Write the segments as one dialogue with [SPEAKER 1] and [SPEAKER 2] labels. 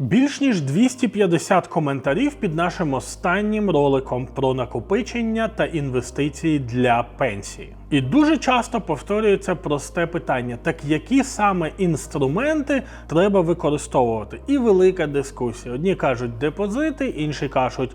[SPEAKER 1] Більш ніж 250 коментарів під нашим останнім роликом про накопичення та інвестиції для пенсії. І дуже часто повторюється просте питання: так які саме інструменти треба використовувати? І велика дискусія. Одні кажуть депозити, інші кажуть.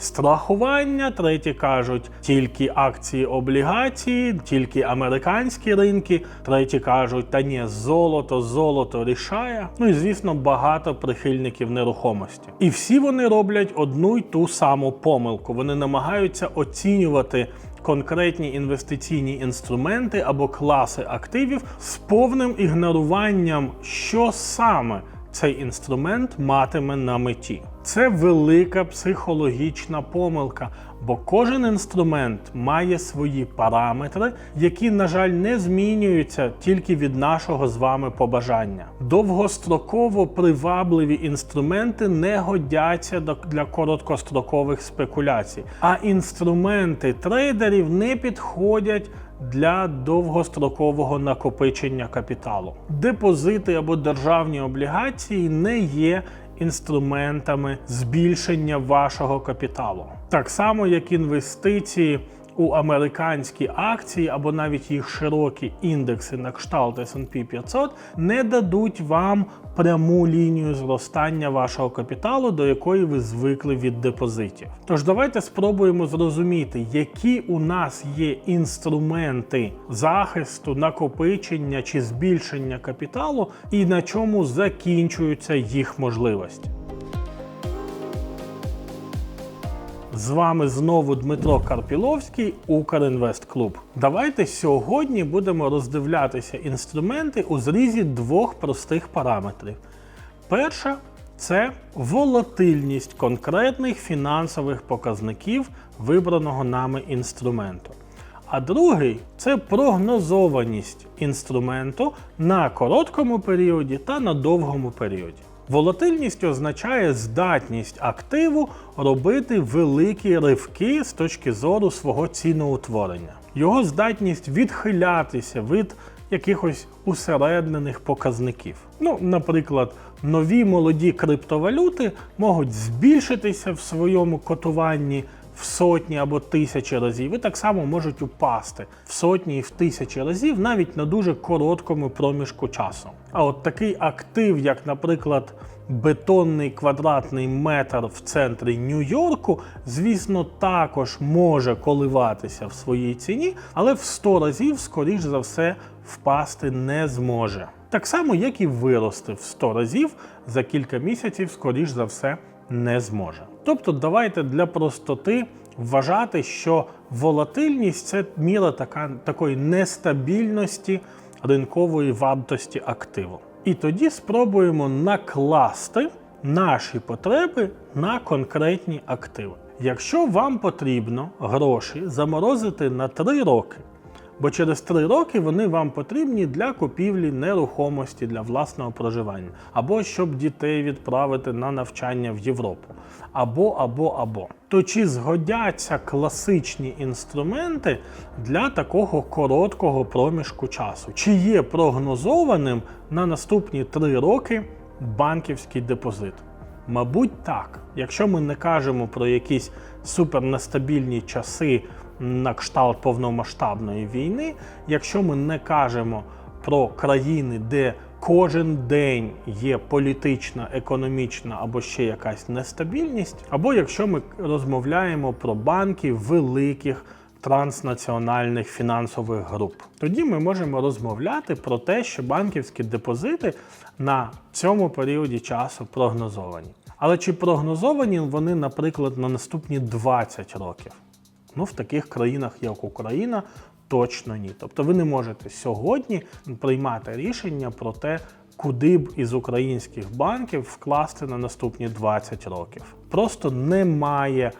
[SPEAKER 1] Страхування, треті кажуть тільки акції облігації, тільки американські ринки, треті кажуть, та ні, золото, золото рішає. Ну і звісно, багато прихильників нерухомості. І всі вони роблять одну й ту саму помилку. Вони намагаються оцінювати конкретні інвестиційні інструменти або класи активів з повним ігноруванням, що саме цей інструмент матиме на меті. Це велика психологічна помилка, бо кожен інструмент має свої параметри, які, на жаль, не змінюються тільки від нашого з вами побажання. Довгостроково привабливі інструменти не годяться для короткострокових спекуляцій, а інструменти трейдерів не підходять для довгострокового накопичення капіталу. Депозити або державні облігації не є інструментами збільшення вашого капіталу. Так само, як інвестиції у американські акції або навіть їх широкі індекси на кшталт S&P 500 не дадуть вам пряму лінію зростання вашого капіталу, до якої ви звикли від депозитів. Тож давайте спробуємо зрозуміти, які у нас є інструменти захисту, накопичення чи збільшення капіталу, і на чому закінчуються їх можливості. З вами знову Дмитро Карпіловський, Укрінвест Клуб. Давайте сьогодні будемо роздивлятися інструменти у зрізі двох простих параметрів. Перша це волатильність конкретних фінансових показників вибраного нами інструменту. А другий це прогнозованість інструменту на короткому періоді та на довгому періоді. Волатильність означає здатність активу робити великі ривки з точки зору свого ціноутворення. Його здатність відхилятися від якихось усереднених показників. Ну, наприклад, нові молоді криптовалюти можуть збільшитися в своєму котуванні в сотні або тисячі разів, і так само можуть упасти в сотні і в тисячі разів навіть на дуже короткому проміжку часу. А от такий актив, як, наприклад, бетонний квадратний метр в центрі Нью-Йорку, звісно, також може коливатися в своїй ціні, але в 100 разів, скоріш за все, впасти не зможе. Так само, як і вирости в 100 разів за кілька місяців, скоріш за все, не зможе. Тобто, давайте для простоти вважати, що волатильність це міра така, такої нестабільності ринкової вартості активу. І тоді спробуємо накласти наші потреби на конкретні активи. Якщо вам потрібно гроші заморозити на 3 роки, бо через 3 роки вони вам потрібні для купівлі нерухомості для власного проживання, або щоб дітей відправити на навчання в Європу, або, або, або. То чи згодяться класичні інструменти для такого короткого проміжку часу? Чи є прогнозованим на наступні 3 роки банківський депозит? Мабуть, так. Якщо ми не кажемо про якісь супернестабільні часи на кшталт повномасштабної війни, якщо ми не кажемо про країни, де кожен день є політична, економічна або ще якась нестабільність, або якщо ми розмовляємо про банки великих транснаціональних фінансових груп, тоді ми можемо розмовляти про те, що банківські депозити на цьому періоді часу прогнозовані. Але чи прогнозовані вони, наприклад, на наступні 20 років? Ну, в таких країнах, як Україна, точно ні. Тобто ви не можете сьогодні приймати рішення про те, куди б із українських банків вкласти на наступні 20 років. Просто немає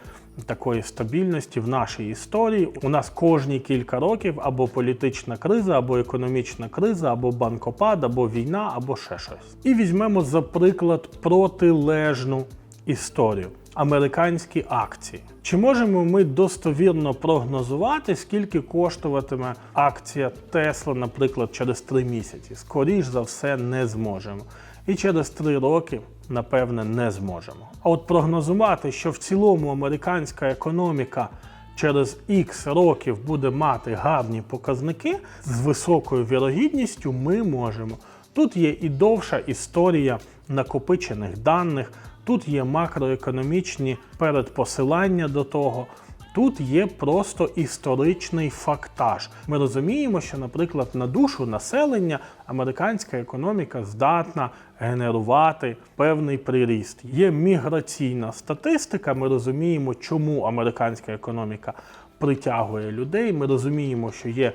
[SPEAKER 1] такої стабільності в нашій історії. У нас кожні кілька років або політична криза, або економічна криза, або банкопад, або війна, або ще щось. І візьмемо за приклад протилежну історію. Американські акції. Чи можемо ми достовірно прогнозувати, скільки коштуватиме акція Тесла, наприклад, через 3 місяці? Скоріш за все, не зможемо. І через 3 роки напевне, не зможемо. А от прогнозувати, що в цілому американська економіка через X років буде мати гарні показники з високою вірогідністю, ми можемо. Тут є і довша історія накопичених даних, тут є макроекономічні передпосилання до того. Тут є просто історичний фактаж. Ми розуміємо, що, наприклад, на душу населення американська економіка здатна генерувати певний приріст. Є міграційна статистика. Ми розуміємо, чому американська економіка притягує людей. Ми розуміємо, що є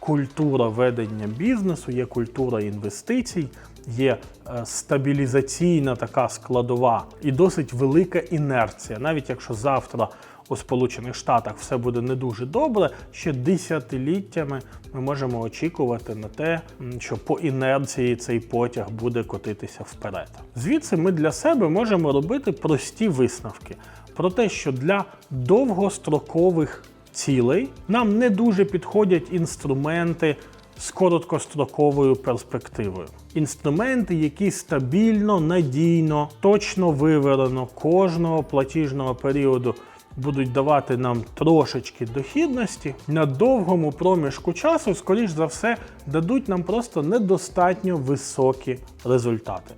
[SPEAKER 1] культура ведення бізнесу, є культура інвестицій, є е, стабілізаційна така складова і досить велика інерція. Навіть якщо завтра у Сполучених Штатах все буде не дуже добре, ще десятиліттями ми можемо очікувати на те, що по інерції цей потяг буде котитися вперед. Звідси ми для себе можемо робити прості висновки про те, що для довгострокових цілей нам не дуже підходять інструменти з короткостроковою перспективою. Інструменти, які стабільно, надійно, точно виверено кожного платіжного періоду будуть давати нам трошечки дохідності, на довгому проміжку часу, скоріш за все, дадуть нам просто недостатньо високі результати.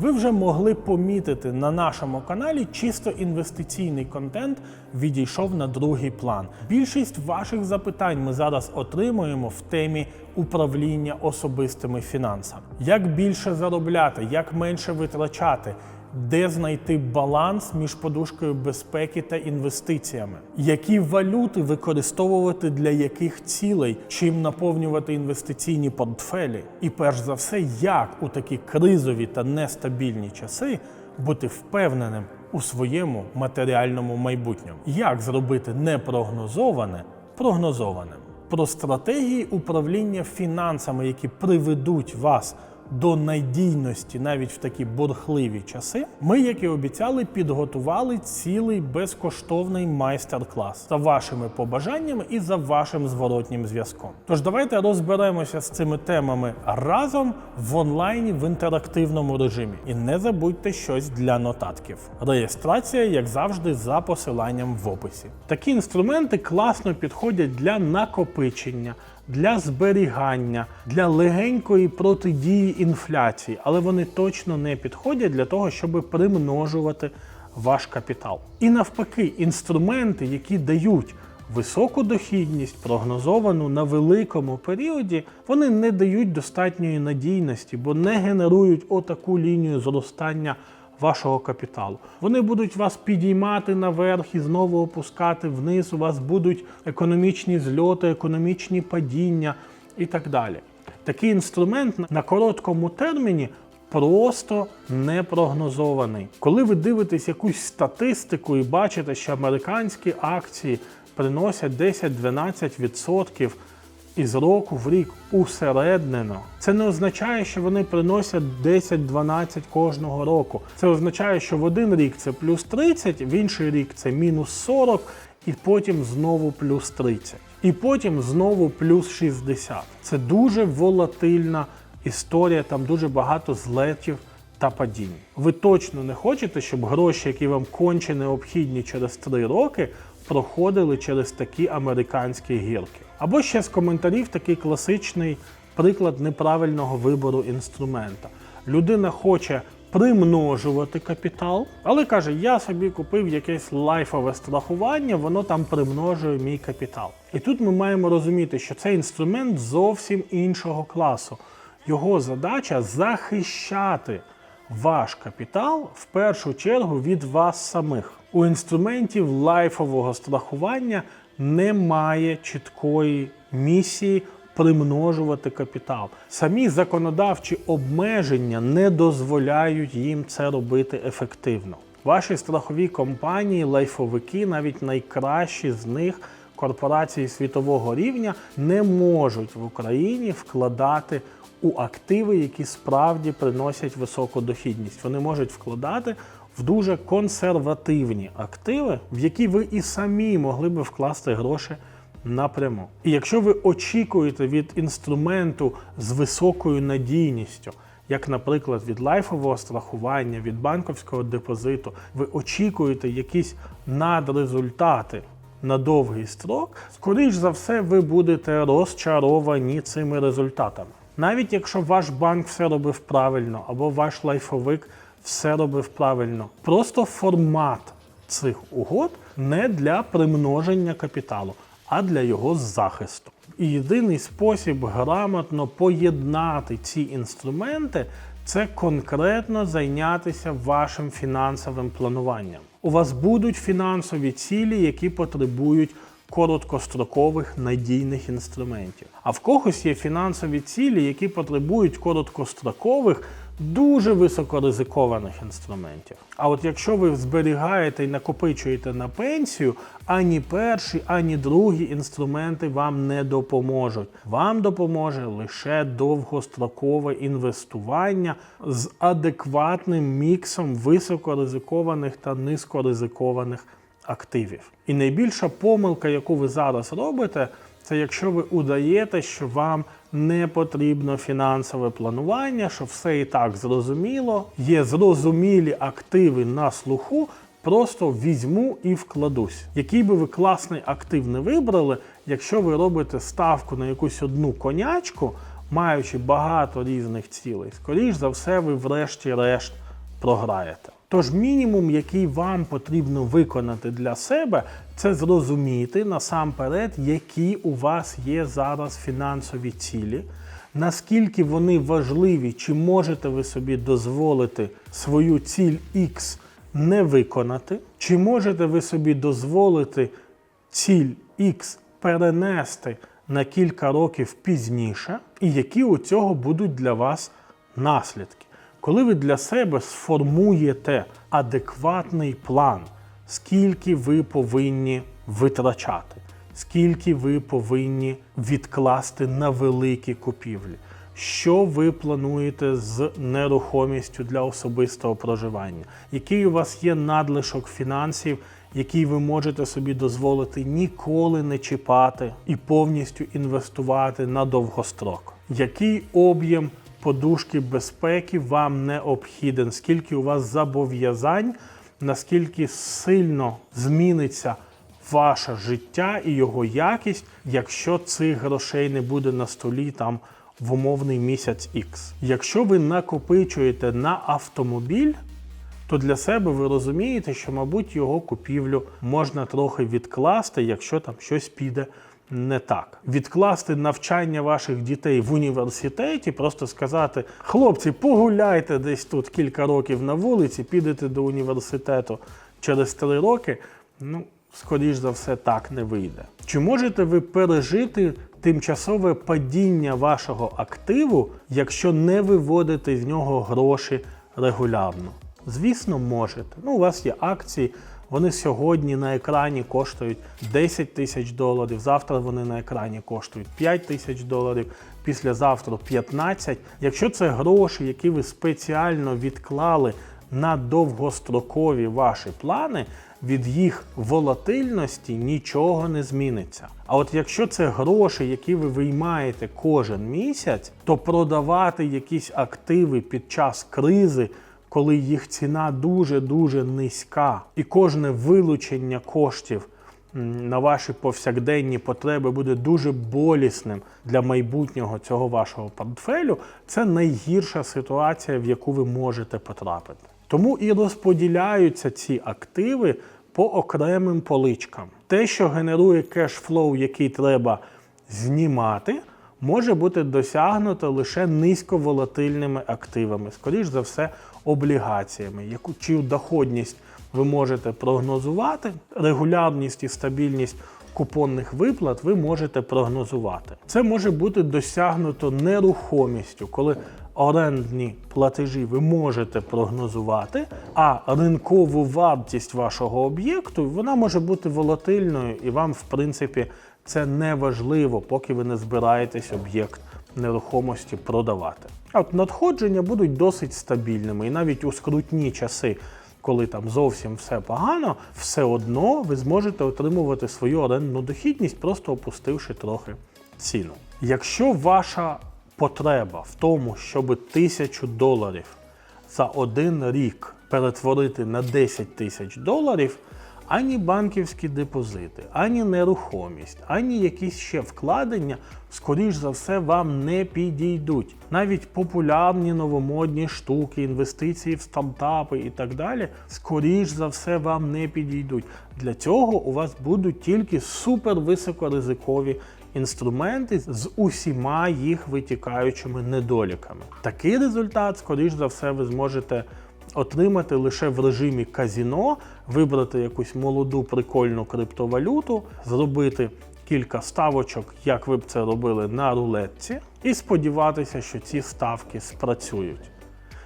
[SPEAKER 1] Ви вже могли помітити на нашому каналі чисто інвестиційний контент відійшов на другий план. Більшість ваших запитань ми зараз отримуємо в темі управління особистими фінансами. Як більше заробляти, як менше витрачати, де знайти баланс між подушкою безпеки та інвестиціями, які валюти використовувати для яких цілей, чим наповнювати інвестиційні портфелі, і перш за все, як у такі кризові та нестабільні часи бути впевненим у своєму матеріальному майбутньому, як зробити непрогнозоване прогнозованим. Про стратегії управління фінансами, які приведуть вас до надійності навіть в такі бурхливі часи, ми, як і обіцяли, підготували цілий безкоштовний майстер-клас за вашими побажаннями і за вашим зворотнім зв'язком. Тож давайте розберемося з цими темами разом в онлайні в інтерактивному режимі. І не забудьте щось для нотатків. Реєстрація, як завжди, за посиланням в описі. Такі інструменти класно підходять для накопичення для зберігання, для легенької протидії інфляції, але вони точно не підходять для того, щоб примножувати ваш капітал. І навпаки, інструменти, які дають високу дохідність, прогнозовану на великому періоді, вони не дають достатньої надійності, бо не генерують отаку лінію зростання вашого капіталу. Вони будуть вас підіймати наверх і знову опускати вниз. У вас будуть економічні зльоти, економічні падіння і так далі. Такий інструмент на короткому терміні. Просто не прогнозований. Коли ви дивитесь якусь статистику і бачите, що американські акції приносять 10-12% із року в рік усереднено. Це не означає, що вони приносять 10-12 кожного року. Це означає, що в один рік це плюс 30, в інший рік це мінус 40, і потім знову плюс 30. І потім знову плюс 60. Це дуже волатильна історія, там дуже багато злетів та падінь. Ви точно не хочете, щоб гроші, які вам конче необхідні через 3 роки, проходили через такі американські гірки. Або ще з коментарів такий класичний приклад неправильного вибору інструмента. Людина хоче примножувати капітал, але каже: я собі купив якесь лайфове страхування, воно там примножує мій капітал. І тут ми маємо розуміти, що цей інструмент зовсім іншого класу. Його задача захищати ваш капітал в першу чергу від вас самих. У інструментів лайфового страхування немає чіткої місії примножувати капітал. Самі законодавчі обмеження не дозволяють їм це робити ефективно. Ваші страхові компанії, лайфовики, навіть найкращі з них. Корпорації світового рівня не можуть в Україні вкладати у активи, які справді приносять високу дохідність. Вони можуть вкладати в дуже консервативні активи, в які ви і самі могли би вкласти гроші напряму. І якщо ви очікуєте від інструменту з високою надійністю як, наприклад, від лайфового страхування, від банківського депозиту, ви очікуєте якісь надрезультати на довгий строк, скоріш за все, ви будете розчаровані цими результатами. Навіть якщо ваш банк все робив правильно, або ваш лайфовик все робив правильно, просто формат цих угод не для примноження капіталу, а для його захисту. І єдиний спосіб грамотно поєднати ці інструменти це конкретно зайнятися вашим фінансовим плануванням. У вас будуть фінансові цілі, які потребують короткострокових надійних інструментів. А в когось є фінансові цілі, які потребують короткострокових, дуже високоризикованих інструментів. А от якщо ви зберігаєте і накопичуєте на пенсію, ані перші, ані другі інструменти вам не допоможуть. Вам допоможе лише довгострокове інвестування з адекватним міксом високоризикованих та низькоризикованих активів. І найбільша помилка, яку ви зараз робите, це якщо ви удаєте, що вам не потрібно фінансове планування, що все і так зрозуміло, є зрозумілі активи на слуху. Просто візьму і вкладусь. Який би ви класний актив не вибрали, якщо ви робите ставку на якусь одну конячку, маючи багато різних цілей, скоріш за все, ви врешті-решт програєте. Тож мінімум, який вам потрібно виконати для себе, це зрозуміти насамперед, які у вас є зараз фінансові цілі, наскільки вони важливі, чи можете ви собі дозволити свою ціль X не виконати, чи можете ви собі дозволити ціль X перенести на кілька років пізніше, і які у цього будуть для вас наслідки. Коли ви для себе сформуєте адекватний план, скільки ви повинні витрачати, скільки ви повинні відкласти на великі купівлі, що ви плануєте з нерухомістю для особистого проживання, який у вас є надлишок фінансів, який ви можете собі дозволити ніколи не чіпати і повністю інвестувати на довгострок, який об'єм подушки безпеки вам необхіден, скільки у вас зобов'язань, наскільки сильно зміниться ваше життя і його якість, якщо цих грошей не буде на столі там в умовний місяць X. Якщо ви накопичуєте на автомобіль, то для себе ви розумієте, що, мабуть, його купівлю можна трохи відкласти, якщо там щось піде не так. Відкласти навчання ваших дітей в університеті, просто сказати: хлопці, погуляйте десь тут кілька років на вулиці, підете до університету через три роки. Ну, скоріш за все, так не вийде. Чи можете ви пережити тимчасове падіння вашого активу, якщо не виводите з нього гроші регулярно? Звісно, можете. Ну, у вас є акції. Вони сьогодні на екрані коштують 10 тисяч доларів. Завтра вони на екрані коштують 5 тисяч доларів, післязавтра 15. Якщо це гроші, які ви спеціально відклали на довгострокові ваші плани, від їх волатильності нічого не зміниться. А от якщо це гроші, які ви виймаєте кожен місяць, то продавати якісь активи під час кризи коли їх ціна дуже-дуже низька, і кожне вилучення коштів на ваші повсякденні потреби буде дуже болісним для майбутнього цього вашого портфелю, це найгірша ситуація, в яку ви можете потрапити. Тому і розподіляються ці активи по окремим поличкам. Те, що генерує кешфлоу, який треба знімати, може бути досягнуто лише низьковолатильними активами, скоріш за все, облігаціями, яку чию доходність ви можете прогнозувати, регулярність і стабільність купонних виплат ви можете прогнозувати. Це може бути досягнуто нерухомістю, коли орендні платежі ви можете прогнозувати, а ринкову вартість вашого об'єкту вона може бути волатильною, і вам, в принципі, це не важливо, поки ви не збираєтесь об'єкт нерухомості продавати. А от надходження будуть досить стабільними, і навіть у скрутні часи, коли там зовсім все погано, все одно ви зможете отримувати свою орендну дохідність, просто опустивши трохи ціну. Якщо ваша потреба в тому, щоб тисячу доларів за один рік перетворити на 10 тисяч доларів, ані банківські депозити, ані нерухомість, ані якісь ще вкладення, скоріш за все, вам не підійдуть. Навіть популярні новомодні штуки, інвестиції в стартапи і так далі, скоріш за все, вам не підійдуть. Для цього у вас будуть тільки супервисокоризикові інструменти з усіма їх витікаючими недоліками. Такий результат, скоріш за все, ви зможете отримати лише в режимі казіно, вибрати якусь молоду прикольну криптовалюту, зробити кілька ставочок, як ви б це робили на рулетці, і сподіватися, що ці ставки спрацюють.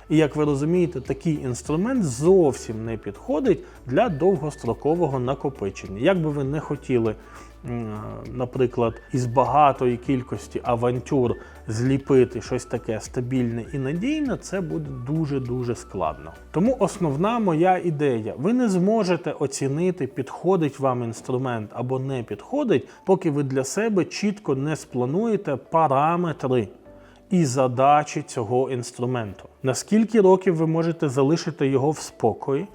[SPEAKER 1] І як ви розумієте, такий інструмент зовсім не підходить для довгострокового накопичення. Як би ви не хотіли, наприклад, із багатої кількості авантюр зліпити щось таке стабільне і надійне, це буде дуже-дуже складно. Тому основна моя ідея: ви не зможете оцінити, підходить вам інструмент або не підходить, поки ви для себе чітко не сплануєте параметри і задачі цього інструменту. На скільки років ви можете залишити його в спокої,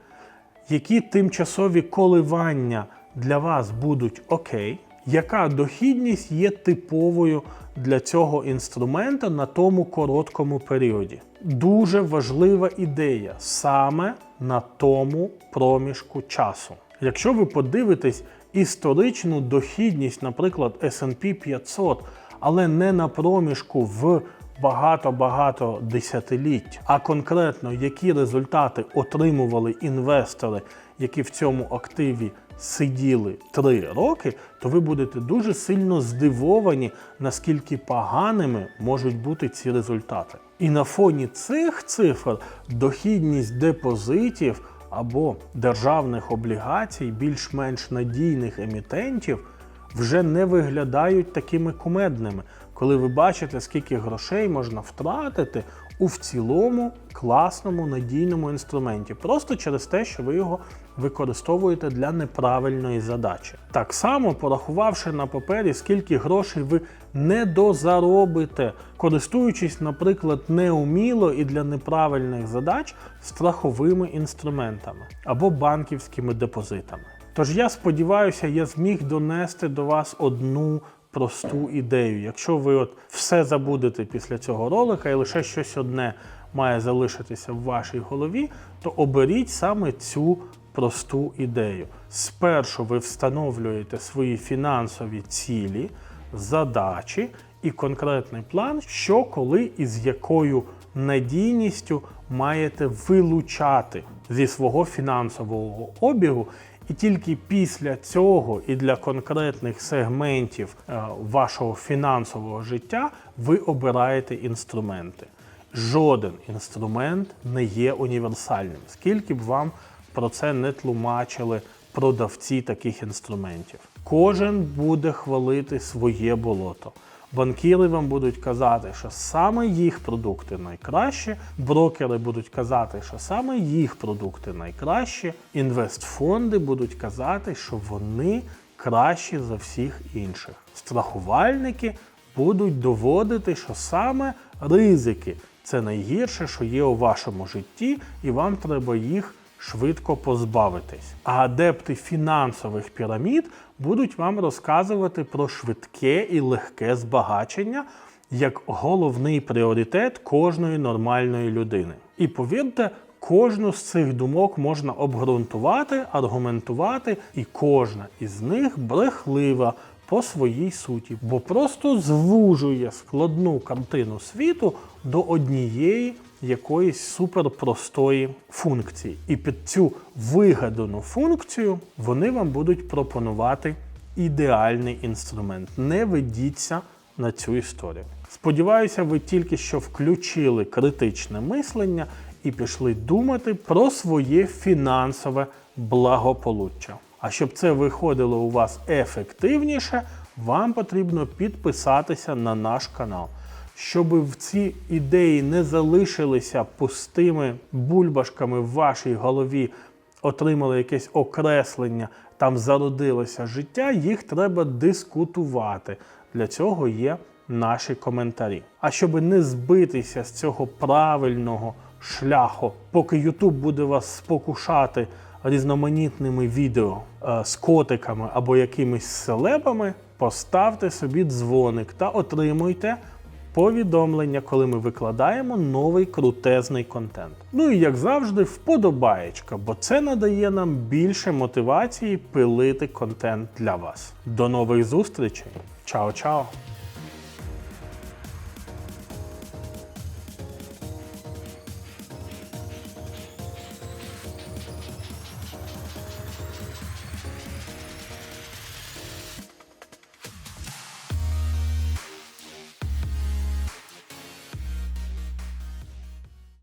[SPEAKER 1] які тимчасові коливання для вас будуть окей, яка дохідність є типовою для цього інструмента на тому короткому періоді. Дуже важлива ідея саме на тому проміжку часу. Якщо ви подивитесь історичну дохідність, наприклад, SP 500, але не на проміжку в багато-багато десятиліть, а конкретно які результати отримували інвестори, які в цьому активі сиділи 3 роки, то ви будете дуже сильно здивовані, наскільки поганими можуть бути ці результати. І на фоні цих цифр дохідність депозитів або державних облігацій більш-менш надійних емітентів вже не виглядають такими кумедними, коли ви бачите, скільки грошей можна втратити у в цілому класному надійному інструменті, просто через те, що ви його використовуєте для неправильної задачі. Так само, порахувавши на папері, скільки грошей ви не дозаробите, користуючись, наприклад, неуміло і для неправильних задач страховими інструментами або банківськими депозитами. Тож я сподіваюся, я зміг донести до вас одну просту ідею. Якщо ви от все забудете після цього ролика і лише щось одне має залишитися в вашій голові, то оберіть саме цю просту ідею. Спершу ви встановлюєте свої фінансові цілі, задачі і конкретний план, що коли і з якою надійністю маєте вилучати зі свого фінансового обігу. І тільки після цього і для конкретних сегментів е, вашого фінансового життя ви обираєте інструменти. Жоден інструмент не є універсальним, скільки б вам про це не тлумачили продавці таких інструментів. Кожен буде хвалити своє болото. Банкіри вам будуть казати, що саме їх продукти найкращі, брокери будуть казати, що саме їх продукти найкращі, інвестфонди будуть казати, що вони кращі за всіх інших. Страхувальники будуть доводити, що саме ризики це найгірше, що є у вашому житті, і вам треба їх швидко позбавитись. А адепти фінансових пірамід будуть вам розказувати про швидке і легке збагачення як головний пріоритет кожної нормальної людини. І повірте, кожну з цих думок можна обґрунтувати, аргументувати, і кожна із них брехлива по своїй суті, бо просто звужує складну картину світу до однієї якоїсь суперпростої функції. І під цю вигадану функцію вони вам будуть пропонувати ідеальний інструмент. Не ведіться на цю історію. Сподіваюся, ви тільки що включили критичне мислення і пішли думати про своє фінансове благополуччя. А щоб це виходило у вас ефективніше, вам потрібно підписатися на наш канал. Щоб в ці ідеї не залишилися пустими бульбашками в вашій голові, отримали якесь окреслення, там зародилося життя, їх треба дискутувати. Для цього є наші коментарі. А щоб не збитися з цього правильного шляху, поки YouTube буде вас спокушати різноманітними відео е, з котиками або якимись селебами, поставте собі дзвоник та отримуйте повідомлення, коли ми викладаємо новий крутезний контент. Ну і як завжди, вподобаєчка, бо це надає нам більше мотивації пилити контент для вас. До нових зустрічей! Чао-чао!